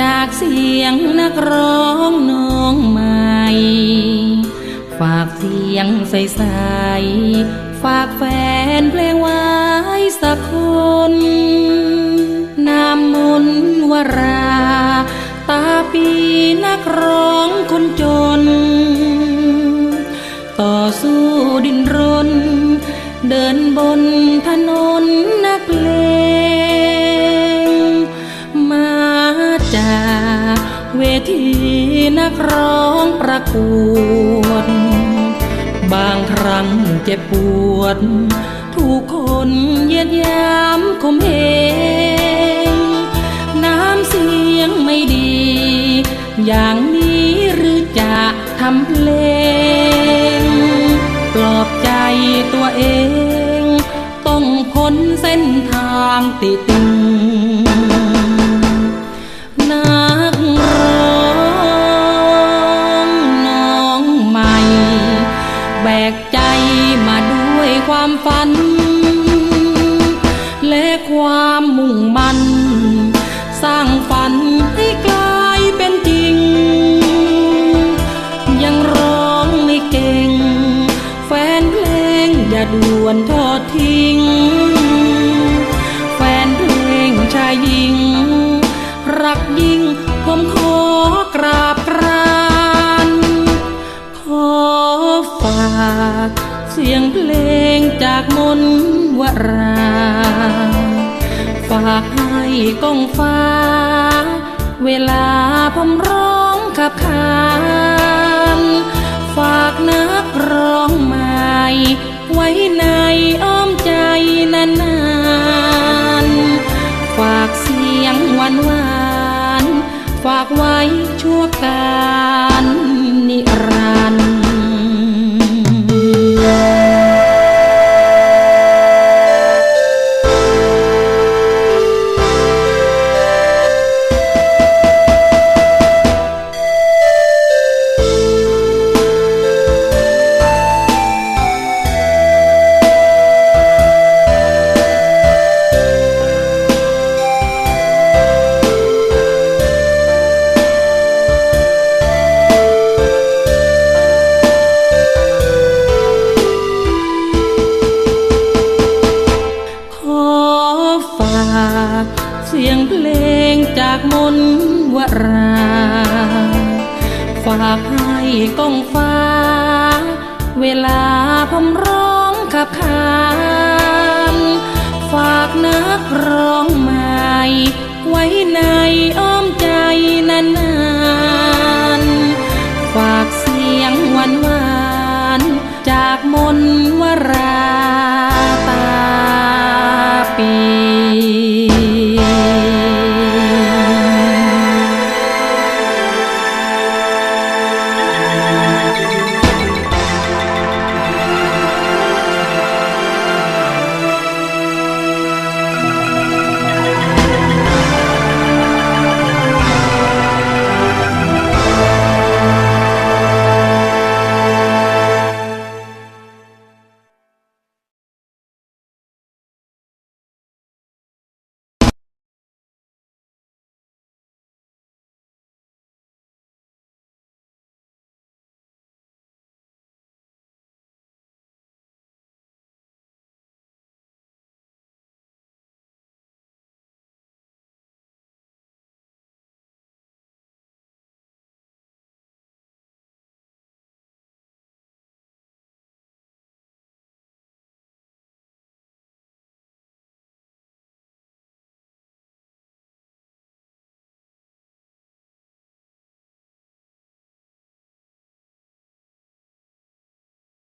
จากเสียงนักร้องน้องใหม่ ฝากเสียงใสๆฝากแฟนเพลงไว้สักคน นามมนวรา ตาปีนักร้องคนจน ต่อสู้ดินรน เดินบนถนน เวทีนักร้องประกวด บางครั้งเจ็บปวด ถูกคนเยียดยามคมเหงน้ำเสียงไม่ดี อย่างนี้หรือจะทำเพลง ปลอบใจตัวเอง ต้องพ้นเส้นทางติดติง แบกใจมาด้วยความฝัน และความมุ่งมั่น สร้างฝันให้กลายเป็นจริง ยังร้องไม่เก่ง แฟนเพลงอย่าด่วนทอดทิ้ง แฟนเพลงชายหญิง รักยิ่งผมขอากให้กองฟ้า เวลาผมร้องขับขานฝากนักร้องใหม่ไว้ในอ้อมใจนานๆ ฝากเสียงหวานหวานๆฝากไว้ชั่วการ ลงจากมนต์วรา ฝากให้กองฟ้า เวลาผมร้องขับขานฝากนักร้องใหม่ ไว้ในอ้อมใจนานาก